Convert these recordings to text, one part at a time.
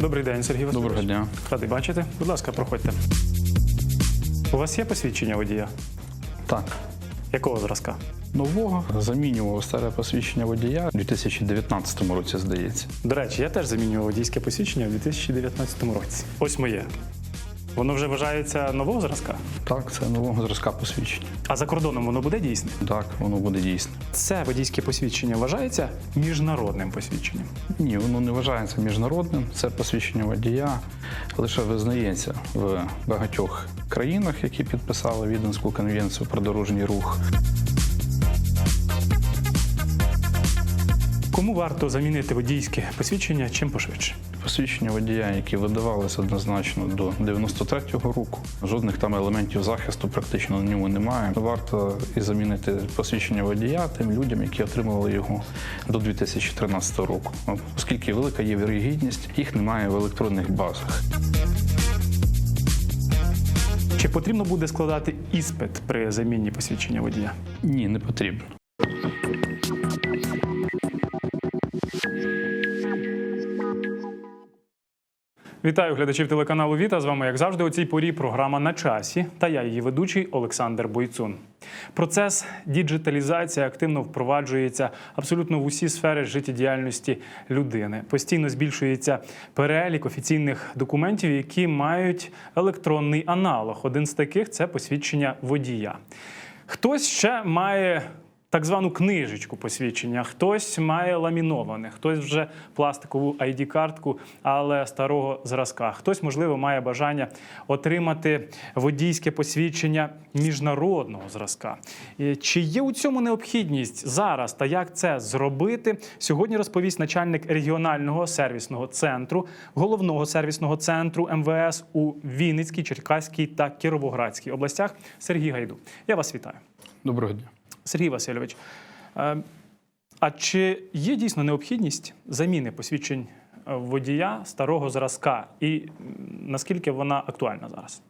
Добрий день, Сергій Васильович. Доброго дня. Радий бачити. Будь ласка, проходьте. У вас є посвідчення водія? Так, Якого зразка? нового замінював старе посвідчення водія у 2019 році, здається. До речі, я теж замінював водійське посвідчення у 2019 році. Ось моє. Воно вже вважається нового зразка. Так, це нового зразка посвідчення. А за кордоном воно буде дійсне? Так, воно буде дійсне. Це водійське посвідчення вважається міжнародним посвідченням. Ні, воно не вважається міжнародним. Це посвідчення водія лише визнається в багатьох країнах, які підписали Віденську конвенцію про дорожній рух. Кому варто замінити водійське посвідчення чим пошвидше? Посвідчення водія, які видавалися однозначно до 93-го року. Жодних там елементів захисту практично на ньому немає. Варто і замінити посвідчення водія тим людям, які отримували його до 2013 року. Оскільки велика є вірогідність, їх немає в електронних базах. Чи потрібно буде складати іспит при заміні посвідчення водія? Ні, не потрібно. Вітаю глядачів телеканалу Віта. З вами, як завжди, у цій порі програма на часі. Та я її ведучий Олександр Бойцун. Процес діджиталізації активно впроваджується абсолютно в усі сфери життєдіяльності людини. Постійно збільшується перелік офіційних документів, які мають електронний аналог. Один з таких це посвідчення водія. Хтось ще має так звану книжечку посвідчення, хтось має ламіноване, хтось вже пластикову ID-картку, але старого зразка. Хтось, можливо, має бажання отримати водійське посвідчення міжнародного зразка. Чи є у цьому необхідність зараз та як це зробити? Сьогодні розповість начальник регіонального сервісного центру, головного сервісного центру МВС у Вінницькій, Черкаській та Кіровоградській областях Сергій Гайду. Я вас вітаю. Доброго дня. Сергій Васильович, е, а чи є дійсно необхідність заміни посвідчень водія старого зразка, і наскільки вона актуальна зараз?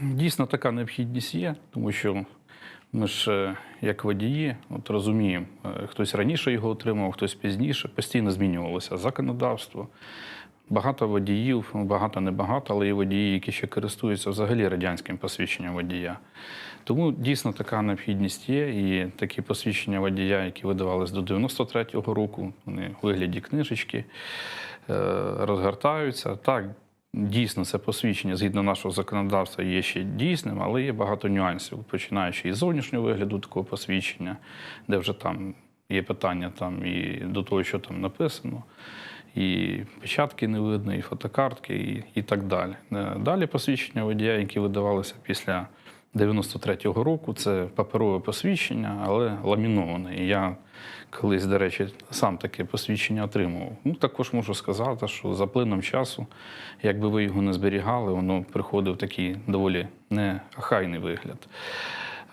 Дійсно, така необхідність є, тому що ми ж, е, як водії, от розуміємо, е, хтось раніше його отримав, хтось пізніше, постійно змінювалося законодавство. Багато водіїв, багато небагато, але є водії, які ще користуються взагалі радянським посвідченням водія. Тому дійсно така необхідність є. І такі посвідчення водія, які видавались до 93-го року, вони у вигляді книжечки е, розгортаються. Так, Дійсно, це посвідчення згідно нашого законодавства є ще дійсним, але є багато нюансів, починаючи із зовнішнього вигляду такого посвідчення, де вже там є питання там і до того, що там написано, і печатки не видно, і фотокартки, і, і так далі. Е, Далі посвідчення водія, які видавалися після 93-го року, це паперове посвідчення, але ламіноване. І я колись, до речі, сам таке посвідчення отримував. Ну, також можу сказати, що за плином часу, якби ви його не зберігали, воно приходив такий доволі неахайний вигляд.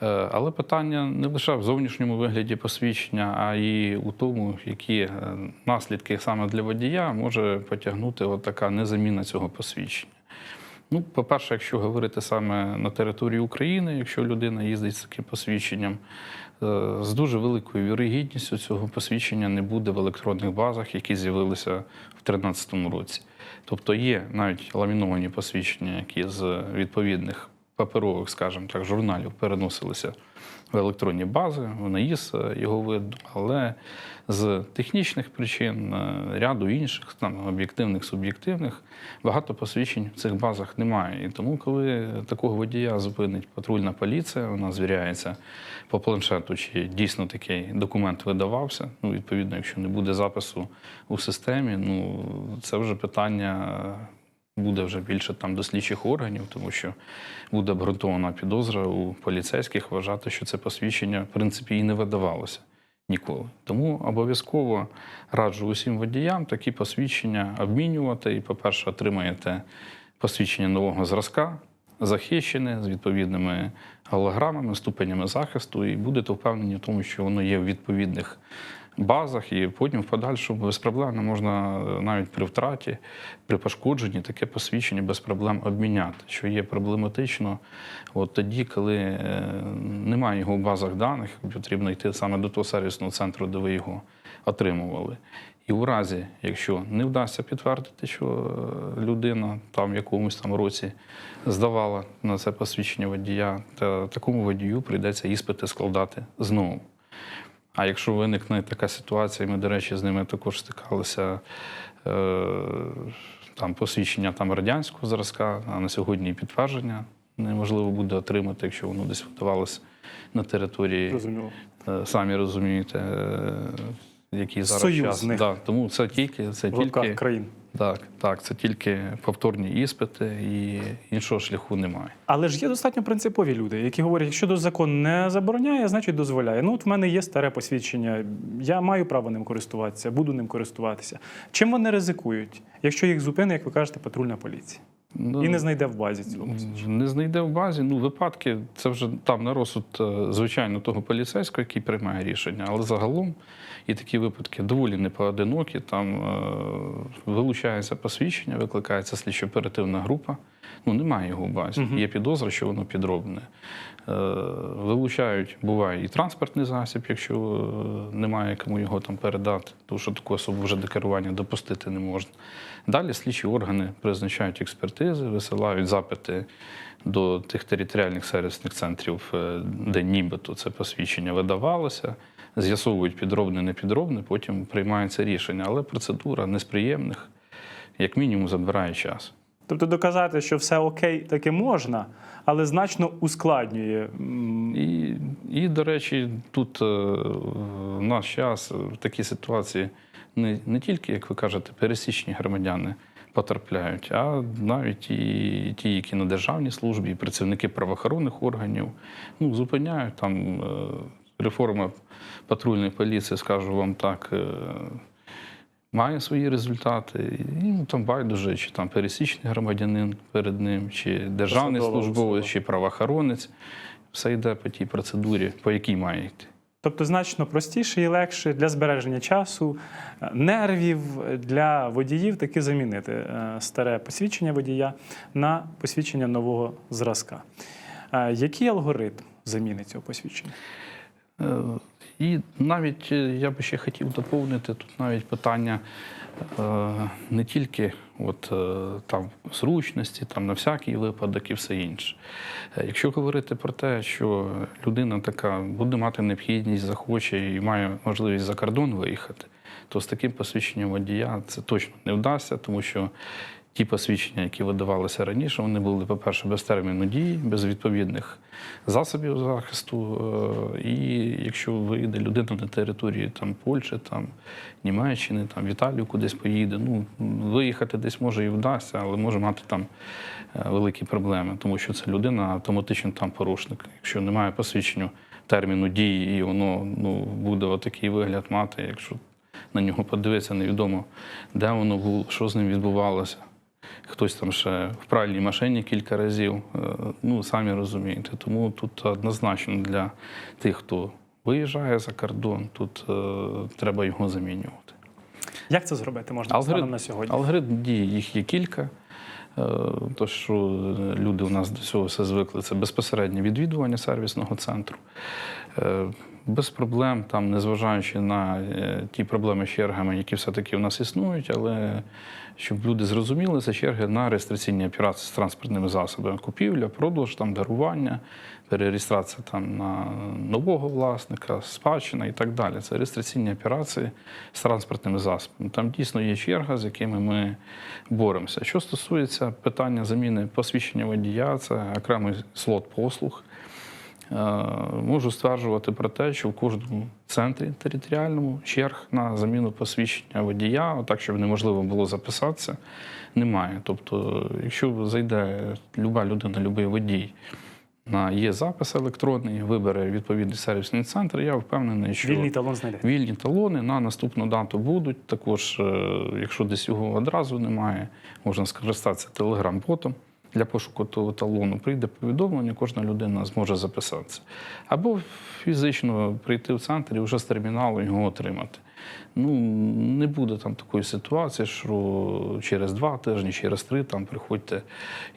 Е, Але питання не лише в зовнішньому вигляді посвідчення, а й у тому, які е, наслідки саме для водія може потягнути от така незаміна цього посвідчення. Ну, по-перше, якщо говорити саме на території України, якщо людина їздить з таким посвідченням, е, з дуже великою вірогідністю цього посвідчення не буде в електронних базах, які з'явилися в 2013 році. Тобто є навіть ламіновані посвідчення, які з відповідних паперових, скажімо так, журналів переносилися в електронні бази, в НАІС е, його видно, але з технічних причин, е, ряду інших, там об'єктивних, суб'єктивних, багато посвідчень в цих базах немає. І тому, коли такого водія зупинить патрульна поліція, вона звіряється по планшету, чи дійсно такий документ видавався. Ну, відповідно, якщо не буде запису у системі, ну це вже питання. Буде вже більше там до слідчих органів, тому що буде обґрунтована підозра у поліцейських вважати, що це посвідчення в принципі і не видавалося ніколи. Тому обов'язково раджу усім водіям такі посвідчення обмінювати. І, по-перше, отримаєте посвідчення нового зразка, захищене з відповідними голограмами, ступенями захисту, і будете впевнені в тому, що воно є в відповідних базах, і потім в подальшому безпроблемно можна е, навіть при втраті, при пошкодженні таке посвідчення без проблем обміняти, що є проблематично от тоді, коли е, немає його в базах даних, потрібно йти саме до того сервісного центру, де ви його отримували. І у разі, якщо не вдасться підтвердити, що е, людина там в якомусь там році здавала на це посвідчення водія, то такому водію прийдеться іспити складати знову. А якщо виникне така ситуація, ми, до речі, з ними також стикалися е, там посвідчення там радянського зразка, а на сьогодні підтвердження неможливо буде отримати, якщо воно десь видавалося на території Зрозуміло. Е, самі розумієте, е, який зараз Союзних. час. Да, тому це тільки, це тільки країн. Так, так, це тільки повторні іспити і іншого шляху немає. Але ж є достатньо принципові люди, які говорять, якщо до закон не забороняє, значить дозволяє. Ну, от в мене є старе посвідчення, я маю право ним користуватися, буду ним користуватися. Чим вони ризикують, якщо їх зупинить, як ви кажете, патрульна поліція? Ну, І не знайде в базі цього посвідчення. Не знайде в базі. Ну, випадки, це вже там на розсуд, е, звичайно, того поліцейського, який приймає рішення, але загалом і такі випадки доволі непоодинокі. Там е, вилучається посвідчення, викликається слідчо-оперативна група. Ну, немає його в базі. Мгм. Є підозра, що воно підробне. Е, вилучають, буває і транспортний засіб, якщо е, немає кому його там передати, тому що таку особу вже до керування допустити не можна. Далі слідчі органи призначають експертизи, висилають запити до тих територіальних сервісних центрів, де нібито це посвідчення видавалося, з'ясовують підробне, непідробне, потім приймається рішення. Але процедура несприємних, як мінімум, забирає час. Тобто доказати, що все окей, таки можна, але значно ускладнює. І, і до речі, тут е, в наш час е, в такій ситуації не, не тільки, як ви кажете, пересічні громадяни потрапляють, а навіть і ті, які на державній службі, і працівники правоохоронних органів, ну, зупиняють там е, реформа патрульної поліції, скажу вам так. е, Має свої результати, і ну, там байдуже, чи там пересічний громадянин перед ним, чи державний службовець, чи правоохоронець. Все йде по тій процедурі, по якій має йти. Тобто значно простіше і легше для збереження часу, е, нервів для водіїв таки замінити е, старе посвідчення водія на посвідчення нового зразка. Який алгоритм заміни цього посвідчення? Е, І навіть е, я би ще хотів доповнити тут навіть питання е, не тільки от, там, зручності, там, на всякий випадок і все інше. Якщо говорити про те, що людина така буде мати необхідність, захоче і має можливість за кордон виїхати, то з таким посвідченням водія це точно не вдасться, тому що ті посвідчення, які видавалися раніше, вони були, по-перше, без терміну дії, без відповідних засобів захисту. Е, І якщо вийде людина на території там, Польщі, там, Німеччини, там, в Італію кудись поїде, ну, виїхати десь може і вдасться, але може мати там е, великі проблеми, тому що це людина автоматично там порушник. Якщо немає посвідчення терміну дії, і воно ну, буде отакий вигляд мати, якщо на нього подивитися, невідомо, де воно було, що з ним відбувалося. Хтось там ще в пральній машині кілька разів. Е, Ну, самі розумієте. Тому тут однозначно для тих, хто виїжджає за кордон, тут е, треба його замінювати. Як це зробити можна станом на сьогодні? алгоритм дії їх є кілька. Е, То, що люди у нас до цього все звикли, це безпосереднє відвідування сервісного центру. Без проблем, там, незважаючи на е, ті проблеми з чергами, які все-таки у нас існують, але щоб люди зрозуміли, це черги на реєстраційні операції з транспортними засобами. Купівля, продаж, там, дарування, перереєстрація там, на нового власника, спадщина і так далі. Це реєстраційні операції з транспортними засобами. Там дійсно є черга, з якими ми боремося. Що стосується питання заміни посвідчення водія, це окремий слот послуг. Е, Можу стверджувати про те, що в кожному центрі територіальному черг на заміну посвідчення водія, так щоб неможливо було записатися, немає. Тобто, якщо зайде люба людина, любий водій, на є запис електронний, вибере відповідний сервісний центр, я впевнений, що Вільний талон знайдете. Вільні талони на наступну дату будуть. Також, е, якщо десь його одразу немає, можна скористатися телеграм-ботом для пошуку того талону. Прийде повідомлення, кожна людина зможе записатися. Або фізично прийти в центр і вже з терміналу його отримати. Ну, не буде там такої ситуації, що через два тижні, через три там приходьте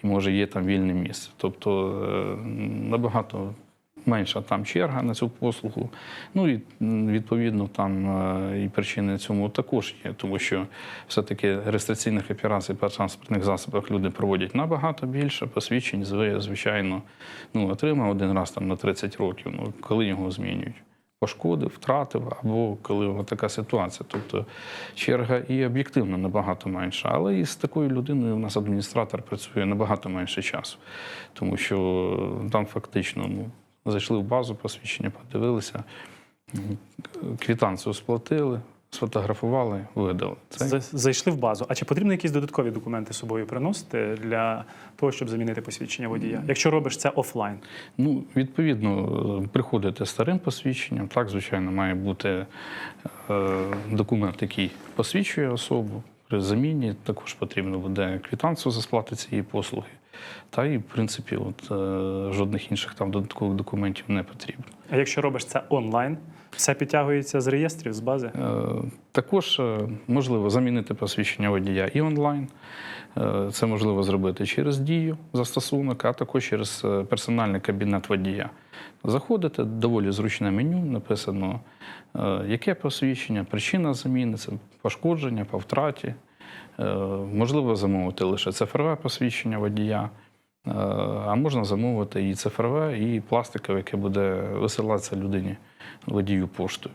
і може є там вільне місце. Тобто е, набагато менша там черга на цю послугу. Ну і відповідно там е, і причини цьому також є, тому що все-таки реєстраційних операцій по транспортних засобах люди проводять набагато більше. Посвідчень, зви- звичайно, ну, отримав один раз там на 30 років. Ну, коли його змінюють? Пошкодив, втратив, або коли така ситуація. Тобто черга і об'єктивно набагато менша. Але і з такою людиною у нас адміністратор працює набагато менше часу, тому що там фактично ну, зайшли в базу посвідчення, подивилися, м, квитанцію сплатили, сфотографували, видали. Це За- Зайшли в базу. А чи потрібно якісь додаткові документи з собою приносити для того, щоб замінити посвідчення водія? Якщо робиш це офлайн? Ну, відповідно, е, приходите старим посвідченням. Так, звичайно, має бути е, документ, який посвідчує особу. При заміні також потрібно буде квитанцію за сплати цієї послуги. Та і, в принципі, от, е, жодних інших там додаткових документів не потрібно. А якщо робиш це онлайн, все підтягується з реєстрів, з бази? Е, Також е, можливо замінити посвідчення водія і онлайн. Це можливо зробити через дію застосунок, а також через персональний кабінет водія. Заходите, доволі зручне меню, написано, яке посвідчення, причина заміни, це пошкодження по втраті. Е, Можливо замовити лише цифрове посвідчення водія. Е, А можна замовити і цифрове, і пластикове, яке буде висилатися людині водію поштою.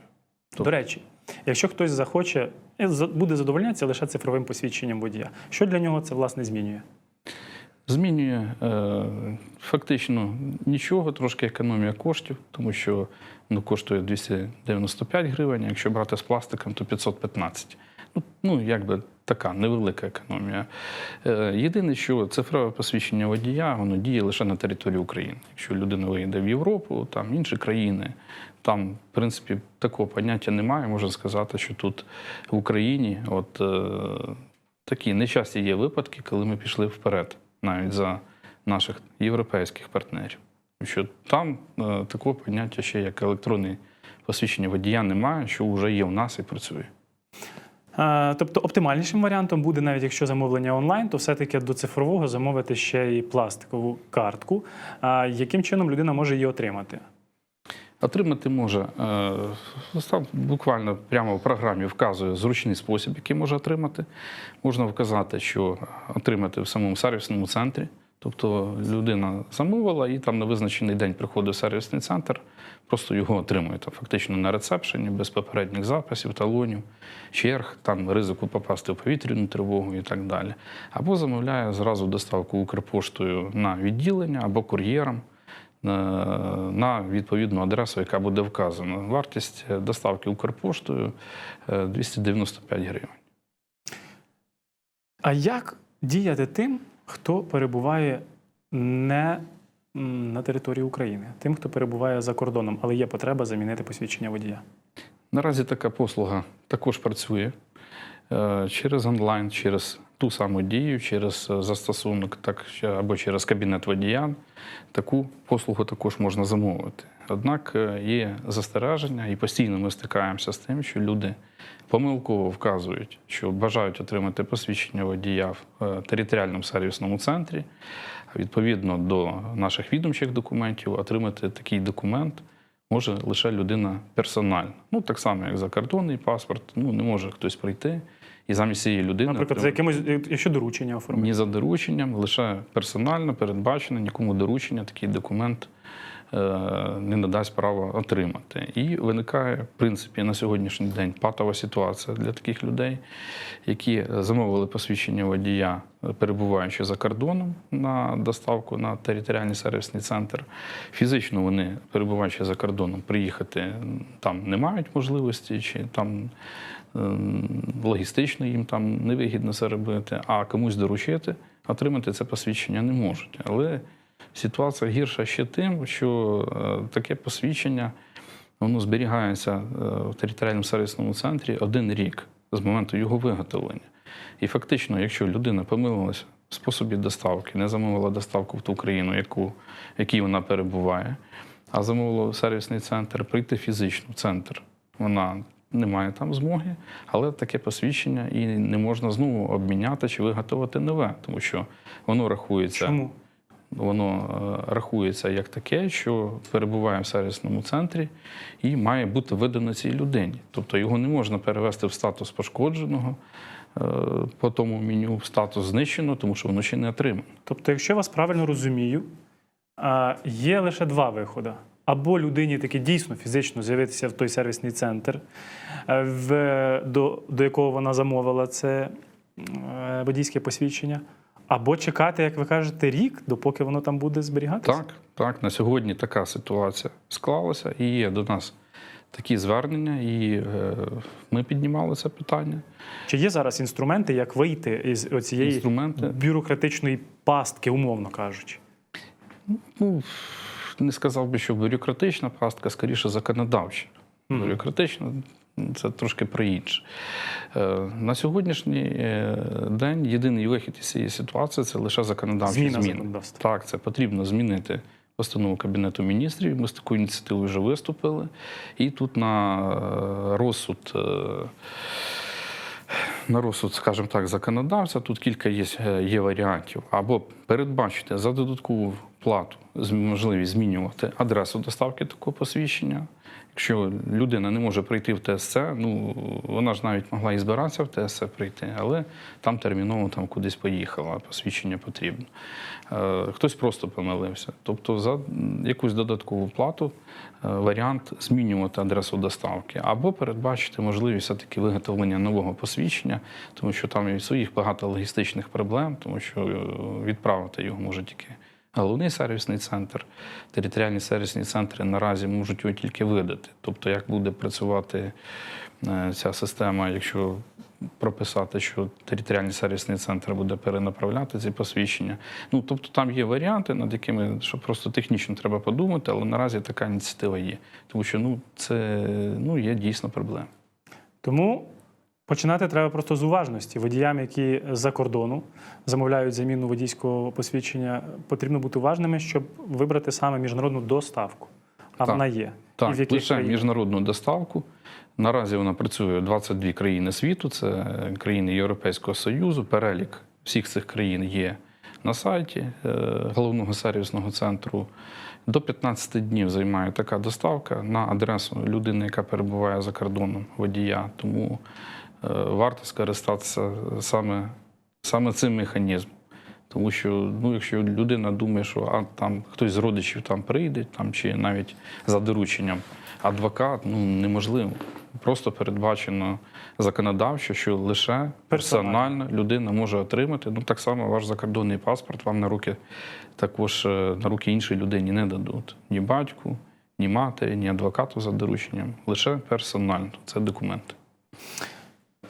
До речі, якщо хтось захоче, е, буде задовольнятися лише цифровим посвідченням водія, що для нього це власне змінює? Змінює фактично нічого, трошки економія коштів, тому що ну, коштує 295 гривень, якщо брати з пластиком, то 515. Ну, ну якби така невелика економія. Е, єдине, що цифрове посвідчення водія воно діє лише на території України. Якщо людина виїде в Європу, там інші країни, там, в принципі, такого поняття немає. Можна сказати, що тут в Україні от е, такі нечасті є випадки, коли ми пішли вперед навіть за наших європейських партнерів. Що там е, такого поняття ще як електронне посвідчення водія немає, що вже є в нас і працює. Тобто оптимальнішим варіантом буде, навіть якщо замовлення онлайн, то все-таки до цифрового замовити ще й пластикову картку. Яким чином людина може її отримати? Отримати може е, буквально прямо в програмі вказує зручний спосіб, який може отримати. Можна вказати, що отримати в самому сервісному центрі. Тобто людина замовила і там на визначений день приходить сервісний центр, просто його отримує там, фактично на рецепшені, без попередніх записів, талонів, черг, там ризику попасти в повітряну тривогу і так далі. Або замовляє зразу доставку Укрпоштою на відділення або кур'єром на, на відповідну адресу, яка буде вказана. Вартість е, доставки Укрпоштою е, 295 гривень. А як діяти тим, хто перебуває не на території України, тим, хто перебуває за кордоном, але є потреба замінити посвідчення водія? Наразі така послуга також працює е, через онлайн, через ту саму дію, через е, застосунок, так або через кабінет водія. Таку послугу також можна замовити. Однак е, є застереження, і постійно ми стикаємося з тим, що люди помилково вказують, що бажають отримати посвідчення водія в е, територіальному сервісному центрі. Відповідно до наших відомчих документів, отримати такий документ може лише людина персональна. Ну, так само, як закордонний паспорт, ну не може хтось прийти і замість цієї людини. Наприклад, за якимось, якщо доручення оформити. Ні за дорученням, лише персонально передбачено, нікому доручення такий документ е, не надасть права отримати. І виникає, в принципі, на сьогоднішній день патова ситуація для таких людей, які замовили посвідчення водія, перебуваючи за кордоном на доставку на територіальний сервісний центр. Фізично вони, перебуваючи за кордоном, приїхати там не мають можливості, чи там логістично їм там невигідно це робити, а комусь доручити, отримати це посвідчення не можуть. Але ситуація гірша ще тим, що е, таке посвідчення воно зберігається е, в територіальному сервісному центрі один рік з моменту його виготовлення. І фактично, якщо людина помилилася в способі доставки, не замовила доставку в ту країну, яку, в якій вона перебуває, а замовила сервісний центр, прийти фізично в центр, вона не має там змоги, але таке посвідчення і не можна знову обміняти чи виготовити нове, тому що воно рахується. Чому? воно е, рахується як таке, що перебуває в сервісному центрі і має бути видано цій людині. Тобто його не можна перевести в статус пошкодженого е, по тому меню, в статус знищено, тому що воно ще не отримано. Тобто, якщо я вас правильно розумію, є лише два виходи. Або людині таки дійсно фізично з'явитися в той сервісний центр, е, в, до, до якого вона замовила це е, водійське посвідчення, або чекати, як ви кажете, рік, допоки воно там буде зберігатися. Так, так, на сьогодні така ситуація склалася і є до нас такі звернення, і е, ми піднімали це питання. Чи є зараз інструменти, як вийти із цієї Інструменти бюрократичної пастки, умовно кажучи? Ну, не сказав би, що бюрократична пастка, скоріше законодавча. Бюрократична це трошки про інше. Е, На сьогоднішній е, день єдиний вихід із цієї ситуації це лише законодавчі Зміна зміни. Так, це потрібно змінити постанову Кабінету міністрів. Ми з такою ініціативою вже виступили. І тут на е, розсуд. На розсуд, скажімо так, законодавця, тут кілька є, е, є варіантів. Або передбачити за додаткову плату можливість змінювати адресу доставки такого посвідчення. Якщо людина не може прийти в ТСЦ, ну вона ж навіть могла і збиратися в ТСЦ прийти, але там терміново там кудись поїхала, посвідчення потрібно. Е, Хтось просто помилився. Тобто за якусь додаткову плату е, варіант змінювати адресу доставки, або передбачити можливість все-таки виготовлення нового посвідчення, тому що там і своїх багато логістичних проблем, тому що е, відправити його може тільки головний сервісний центр. Територіальні сервісні центри наразі можуть його тільки видати. Тобто, як буде працювати е, ця система, якщо прописати, що територіальний сервісний центр буде перенаправляти ці посвідчення. Ну тобто там є варіанти, над якими що просто технічно треба подумати, але наразі така ініціатива є. Тому що ну це ну є дійсно проблема. Тому починати треба просто з уважності. Водіям, які з-за кордону замовляють заміну водійського посвідчення, потрібно бути уважними, щоб вибрати саме міжнародну доставку. А Так. вона є. І Так, в лише країнах? міжнародну доставку. Наразі вона працює в 22 країни світу, це країни Європейського Союзу. Перелік всіх цих країн є на сайті е, головного сервісного центру. До 15 днів займає така доставка на адресу людини, яка перебуває за кордоном водія. Тому варто скористатися саме, саме цим механізмом. Тому що ну, якщо людина думає, що а, там хтось з родичів там прийде, там, чи навіть за дорученням адвокат, ну неможливо. Просто передбачено законодавчо, що лише персонально людина може отримати. Ну так само ваш закордонний паспорт вам на руки також е, на руки іншій людині не дадуть. Ні батьку, ні матері, ні адвокату за дорученням. Лише персонально. Це документи.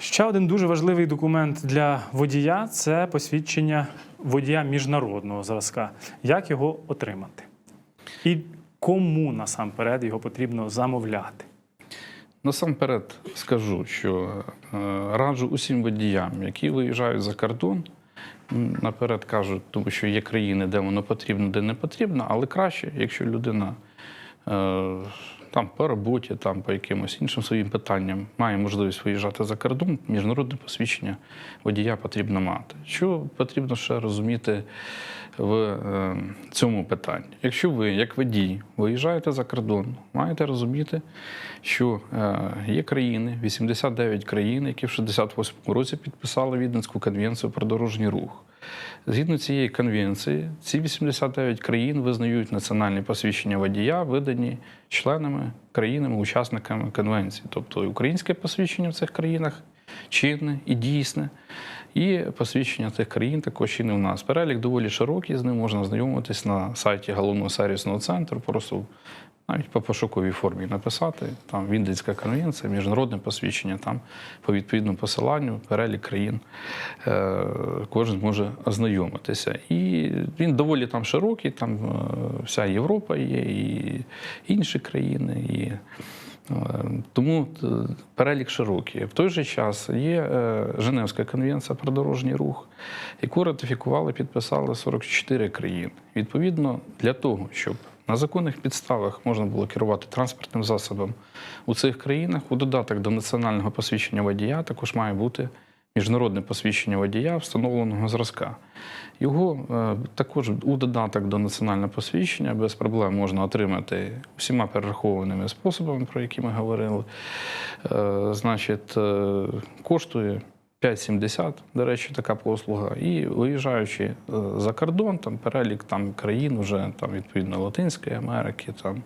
Ще один дуже важливий документ для водія це посвідчення водія міжнародного зразка. Як його отримати? І кому насамперед його потрібно замовляти? Насамперед скажу, що е, раджу усім водіям, які виїжджають за кордон. Наперед кажу, тому що є країни, де воно потрібно, де не потрібно, але краще, якщо людина е, там по роботі, там по якимось іншим своїм питанням має можливість виїжджати за кордон, міжнародне посвідчення водія потрібно мати. Що потрібно ще розуміти в е, цьому питанні? Якщо ви, як водій, виїжджаєте за кордон, маєте розуміти, що е, є країни, 89 країн, які в 68-му році підписали Віденську конвенцію про дорожній рух. Згідно цієї конвенції, ці 89 країн визнають національні посвідчення водія, видані членами країнами-учасниками конвенції. Тобто українське посвідчення в цих країнах чинне і дійсне, і посвідчення тих країн також чинне в нас. Перелік доволі широкий, з ним можна ознайомитись на сайті головного сервісного центру. Просто навіть по пошуковій формі написати там Віндницька конвенція, міжнародне посвідчення, там по відповідному посиланню перелік країн е, кожен може ознайомитися. І він доволі там широкий, там е, вся Європа є, і інші країни. І, е, тому перелік широкий. В той же час є Женевська конвенція про дорожній рух, яку ратифікували, підписали 44 країни. Відповідно, для того, щоб на законних підставах можна було керувати транспортним засобом у цих країнах. У додаток до національного посвідчення водія також має бути міжнародне посвідчення водія встановленого зразка. Його е, також у додаток до національного посвідчення без проблем можна отримати всіма перерахованими способами, про які ми говорили. Е, Значить, е, коштує 5,70, до речі, така послуга. І виїжджаючи е, за кордон, там перелік там, країн, вже там, відповідно Латинської Америки, там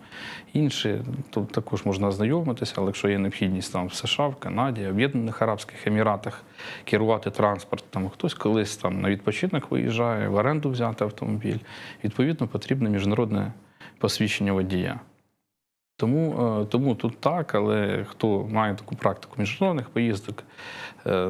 інші, то також можна ознайомитися, але якщо є необхідність там в США, в Канаді, Об'єднаних Арабських Еміратах керувати транспорт, там хтось колись там на відпочинок виїжджає, в оренду взяти автомобіль, відповідно потрібне міжнародне посвідчення водія. Тому, е, тому тут так, але хто має таку практику міжнародних поїздок, е,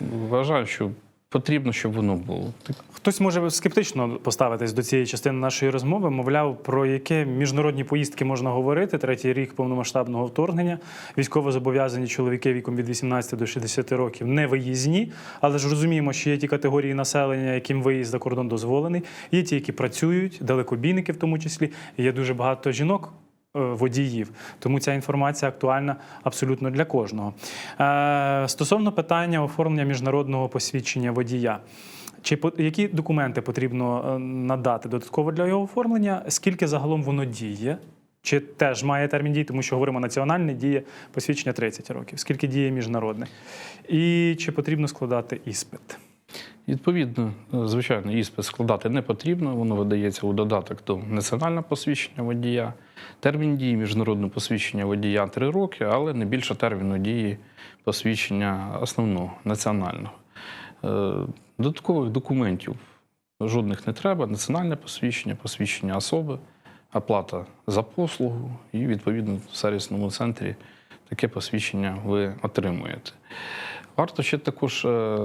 вважаю, що потрібно, щоб воно було. Хтось може скептично поставитись до цієї частини нашої розмови. Мовляв, про яке міжнародні поїздки можна говорити. Третій рік повномасштабного вторгнення. Військово зобов'язані чоловіки віком від 18 до 60 років не виїзні, але ж розуміємо, що є ті категорії населення, яким виїзд за кордон дозволений. Є ті, які працюють, далекобійники в тому числі. Є дуже багато жінок. Е, Водіїв, тому ця інформація актуальна абсолютно для кожного. Е, стосовно питання оформлення міжнародного посвідчення водія, чи які документи потрібно е, надати додатково для його оформлення? Скільки загалом воно діє? Чи теж має термін дії, тому що говоримо національне діє посвідчення 30 років? Скільки діє міжнародне? І чи потрібно складати іспит? Відповідно, е, звичайно, іспит складати не потрібно, воно видається у додаток до національного посвідчення водія. Термін дії міжнародного посвідчення водія 3 роки, але не більше терміну дії посвідчення основного національного. Е, Додаткових документів жодних не треба. Національне посвідчення, посвідчення особи, оплата за послугу, і відповідно в сервісному центрі таке посвідчення ви отримуєте. Варто ще також е,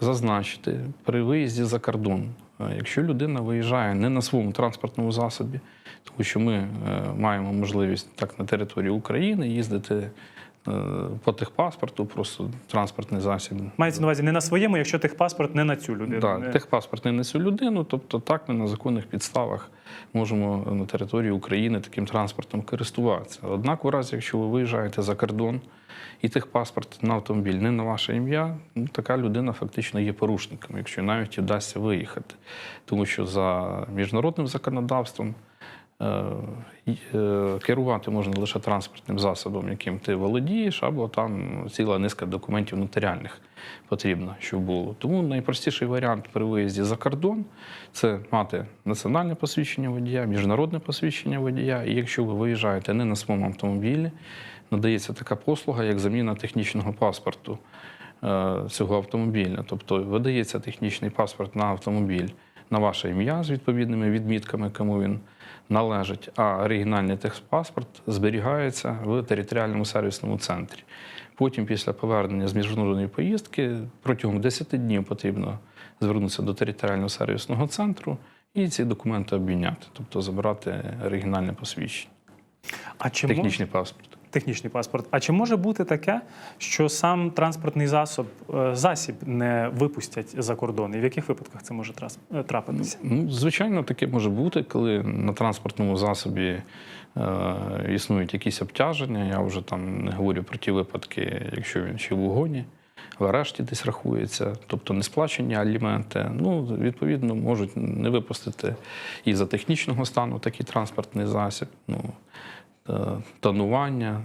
зазначити при виїзді за кордон, е, якщо людина виїжджає не на своєму транспортному засобі, тому що ми е, маємо можливість так на території України їздити по техпаспорту, просто транспортний засіб. Мається на увазі не на своєму, якщо техпаспорт не на цю людину. Да, Не- техпаспорт не на цю людину, тобто так ми на законних підставах можемо на території України таким транспортом користуватися. Однак, у разі, якщо ви виїжджаєте за кордон і техпаспорт на автомобіль не на ваше ім'я, ну, така людина фактично є порушником, якщо навіть вдасться виїхати. Тому що за міжнародним законодавством. Е, е, Керувати можна лише транспортним засобом, яким ти володієш, або там ціла низка документів нотаріальних потрібно, щоб було. Тому найпростіший варіант при виїзді за кордон це мати національне посвідчення водія, міжнародне посвідчення водія. І якщо ви виїжджаєте не на своєму автомобілі, надається така послуга, як заміна технічного паспорту е, цього автомобіля. Тобто видається технічний паспорт на автомобіль на ваше ім'я з відповідними відмітками, кому він належить, а оригінальний техпаспорт зберігається в територіальному сервісному центрі. Потім, після повернення з міжнародної поїздки, протягом 10 днів потрібно звернутися до територіального сервісного центру і ці документи обміняти, тобто забрати оригінальне посвідчення, А чи мож- технічний паспорт. Технічний паспорт. А чи може бути таке, що сам транспортний засоб, е, засіб не випустять за кордон? І в яких випадках це може е, трапитися? Ну, звичайно, таке може бути, коли на транспортному засобі е, існують якісь обтяження. Я вже там не говорю про ті випадки, якщо він ще в угоні, в арешті десь рахується, тобто не сплачені аліменти. Ну, відповідно, можуть не випустити і за технічного стану такий транспортний засіб. Ну, тонування,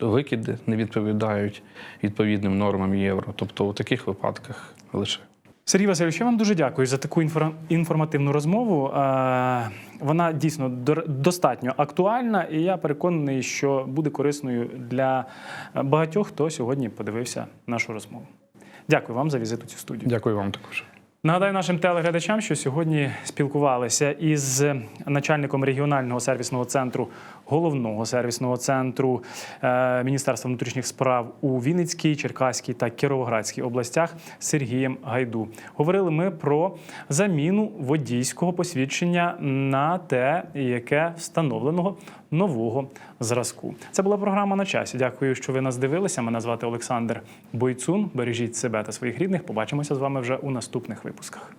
е, викиди не відповідають відповідним нормам євро. Тобто у таких випадках лише. Сергій Васильович, я вам дуже дякую за таку інформативну розмову. Е, Вона дійсно достатньо актуальна, і я переконаний, що буде корисною для багатьох, хто сьогодні подивився нашу розмову. Дякую вам за візит у цю студію. Дякую вам також. Нагадаю нашим телеглядачам, що сьогодні спілкувалися із начальником регіонального сервісного центру, головного сервісного центру е, Міністерства внутрішніх справ у Вінницькій, Черкаській та Кіровоградській областях Сергієм Гайду. Говорили ми про заміну водійського посвідчення на те, яке встановленого нового зразку. Це була програма на часі. Дякую, що ви нас дивилися. Мене звати Олександр Бойцун. Бережіть себе та своїх рідних. Побачимося з вами вже у наступних випусках.